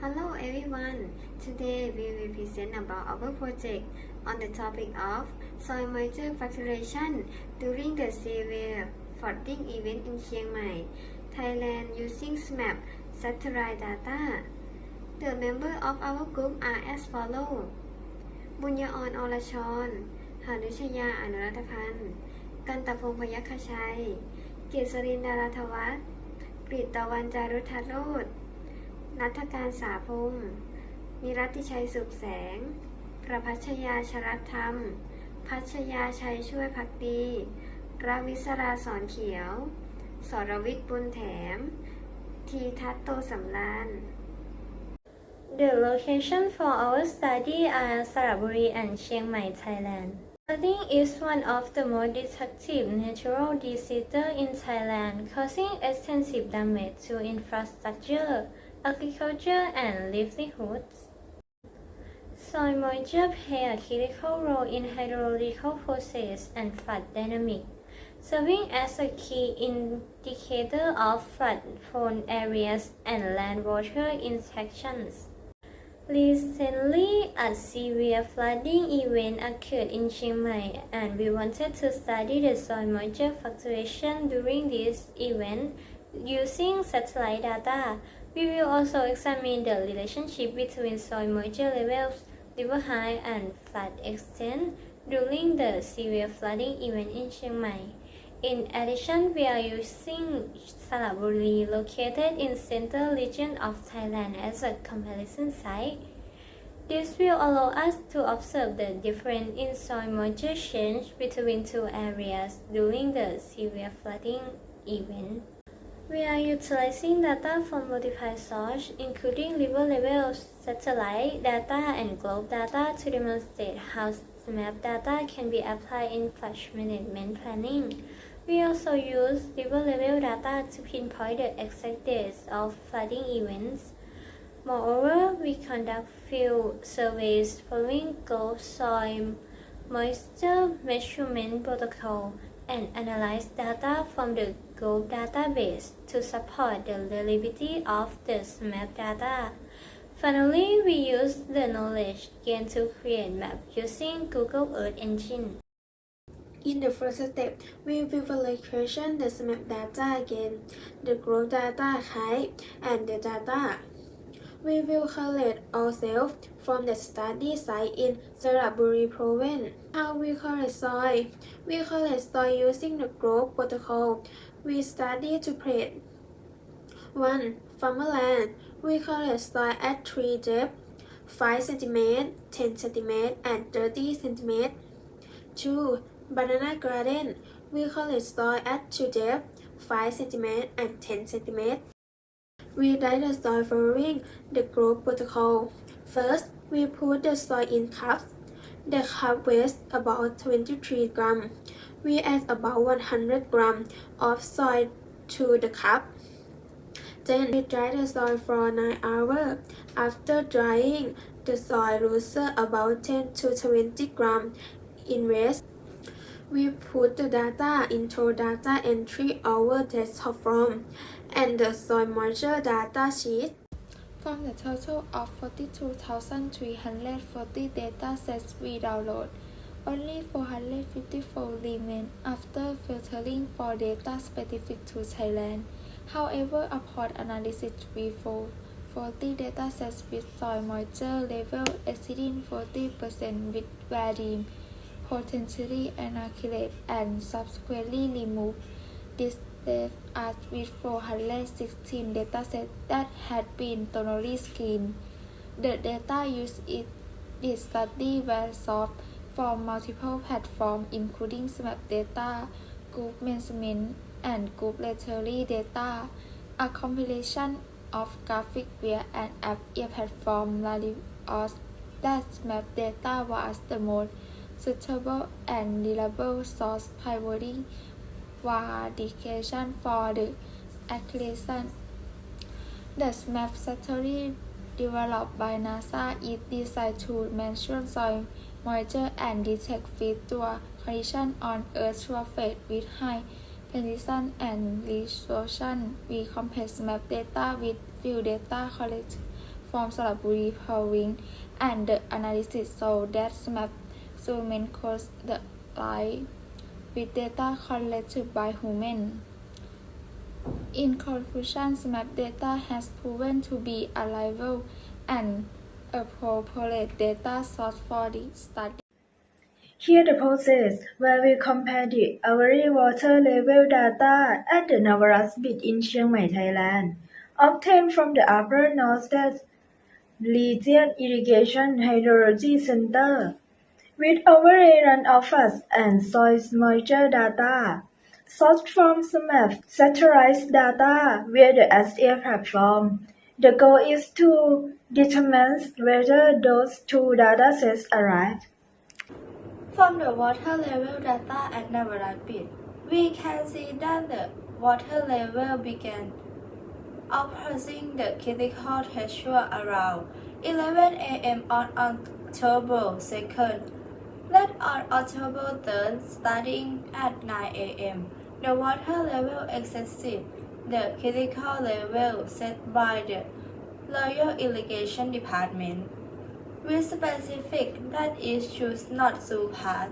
Hello everyone. Today we will present about our project on the topic of soil moisture fluctuation during the severe flooding event in Chiang Mai, Thailand using SMAP satellite data. The members of our group are as follow บุญญาออนอรชร หานุชยาอนุรัตพันธ์ กันตพงพยัคฆชัย เกษรินดาราธวัฒน์กฤตตะวันจารุทัศน์โรธ นัทการสาพงศ์นิรัติชัยสุขแสง ประพัชยาชรัตธรรม พัชยาชัยช่วยพักดีราวิศราสอนเขียว สรวิทย์บุญแถม ทีทัตโตสำราน The location for our study are Saraburi and Chiang Mai, Thailand. Flooding is one of the most destructive natural disasters in Thailand, causing extensive damage to infrastructure, agriculture, and livelihoods. Soil moisture play a critical role in hydrological process and flood dynamic, serving as a key indicator of flood-prone areas and land water interactions. Recently, a severe flooding event occurred in Chiang Mai, and we wanted to study the soil moisture fluctuation during this event using satellite data. We will also examine the relationship between soil moisture levels, river height, and flood extent during the severe flooding event in Chiang Mai. In addition, we are using Salaburi located in central region of Thailand as a comparison site. This will allow us to observe the difference in soil moisture change between two areas during the severe flooding event. We are utilizing data from multiple sources, including river level satellite data, and globe data to demonstrate how SMAP data can be applied in flood management planning. We also use river level data to pinpoint the exact dates of flooding events. Moreover, we conduct field surveys following Gulf soil moisture measurement protocol and analyze data from the Gulf database to support the reliability of the SMAP data. Finally, we use the knowledge gained to create map using Google Earth Engine. In the first step, we will validation the map data again, the growth data height, and the data. We will collect ourselves from the study site in Saraburi province. How we collect soil? We collect soil using the growth protocol. We study to predict 1. Farmland. We collect soil at 3 depth 5 cm, 10 cm, and 30 cm. 2. Banana garden. We collect soil at 2 depth 5 cm and 10 cm. We dry the soil following the growth protocol. First, we put the soil in cups. The cup weighs about 23 gram. We add about 100 gram of soil to the cup. Then we dry the soil for 9 hours. After drying, the soil loses about 10 to 20 gram in weight. We put the data into data entry our desktop form and the soil moisture data sheet. From the total of 42,340 data sets we download, only 454 remain after filtering for data specific to Thailand. However, upon analysis, we found 40 datasets with soil moisture level exceeding 40% with varying potentially inaccurate and subsequently removed. This left us with 416 datasets that had been thoroughly screened. The data used in this study were sourced from multiple platforms including SMAP data, group management, and group literary data. A compilation of graphic via an app platform us that SMAP data was the most suitable and reliable source providing validation for the accuracy. The SMAP satellite developed by NASA is designed to measure soil moisture and detect feature condition on Earth's surface with high precision and resolution. We compare map data with field data collected from Salaburi Province and the analysis showed that SMAP supplement caused the lie with data collected by human. In conclusion, SMAP data has proven to be a reliable and appropriate data source for the study. Here the process where we compare the average water level data at the Navarasbit in Chiang Mai, Thailand, obtained from the Upper North West Region Irrigation Hydrology Center, with average runoff and soil moisture data, sourced from SMAP satellite data via the SDA platform. The goal is to determine whether those two data datasets arrive. From the water level data at Navaratpit, we can see that the water level began approaching the critical threshold around 11 a.m. on October 2nd. Late on October 3rd, starting at 9 a.m., the water level exceeded the critical level set by the Royal Irrigation Department with specific that it should not surpass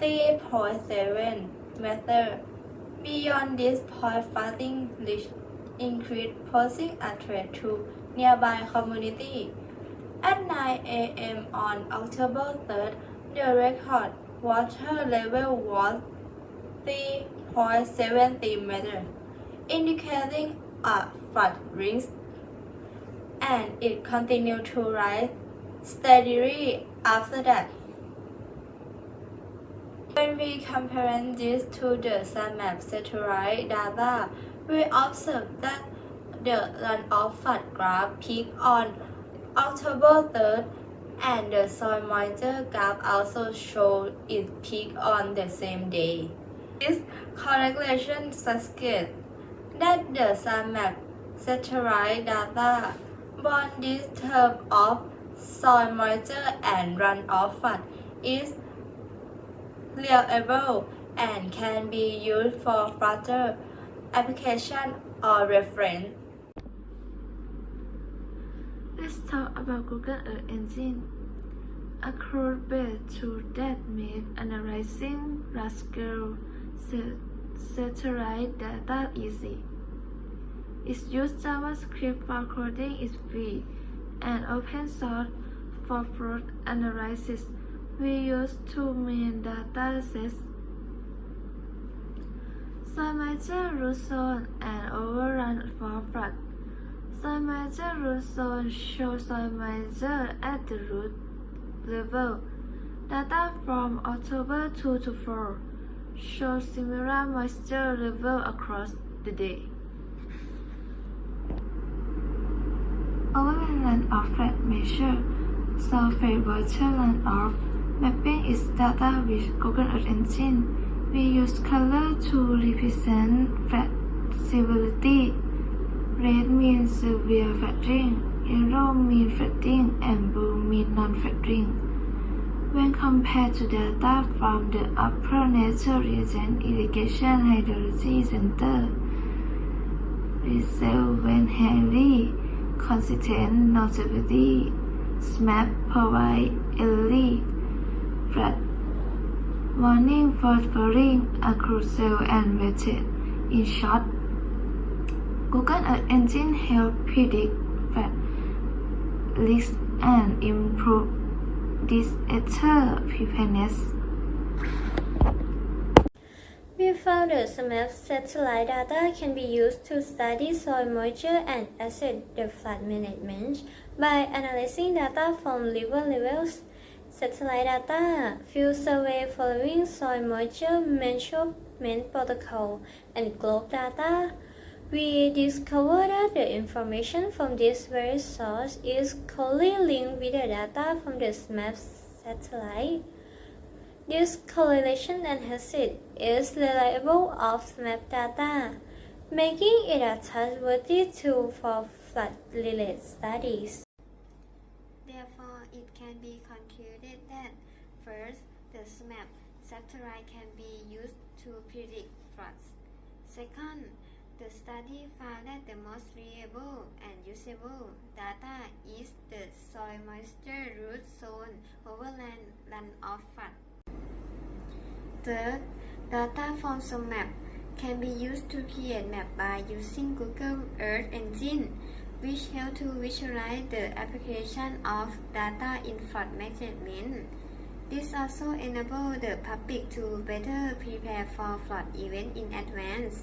3.7 meter. Beyond this point, flooding risk increased, posing a threat to nearby community. At 9 a.m. on October 3rd, the record water level was 3.70 meter, indicating a flood risk, and it continued to rise steadily after that. When we compare this to the SAMAP satellite data, we observe that the runoff flood graph peaked on October 3rd and the soil moisture graph also showed its peak on the same day. This correlation suggests that the SAMAP satellite data born this term of soil moisture and runoff flood is reliable and can be used for further application or reference. Let's talk about Google Earth Engine, a cloud-based tool that makes analyzing large-scale satellite data easy. Its use JavaScript for coding is free and open source for fraud analysis. We use two main data sets soil moisture root and overrun for moisture root zone shows soil moisture at the root level. Data from October 2 to 4 shows similar moisture level across the day. Overland of flood measure surface water runoff mapping its data with Google Earth Engine. We use color to represent severity. Red means severe flooding, yellow means flooding, and blue means non-flooding. When compared to data from the Upper Nature Region Irrigation Hydrology Center, result when highly consistent notability. SMAP provide early flood warning for falling are crucial and weighted. In short, Google Earth Engine help predict flood risk and improve disaster preparedness. We found that SMAP satellite data can be used to study soil moisture and assess the flood management by analyzing data from river levels. Satellite data, field survey following soil moisture measurement protocol, and globe data. We discovered that the information from this various sources is closely linked with the data from the SMAP satellite. This correlation enhances its reliable of SMAP data, making it a trustworthy tool for flood-related studies. Therefore, it can be concluded that first, the SMAP satellite can be used to predict floods. Second, The study found that the most reliable and usable data is the soil moisture root zone overland runoff flood. Third, data from SOMAP can be used to create map by using Google Earth Engine, which help to visualize the application of data in flood management. This also enables the public to better prepare for flood events in advance.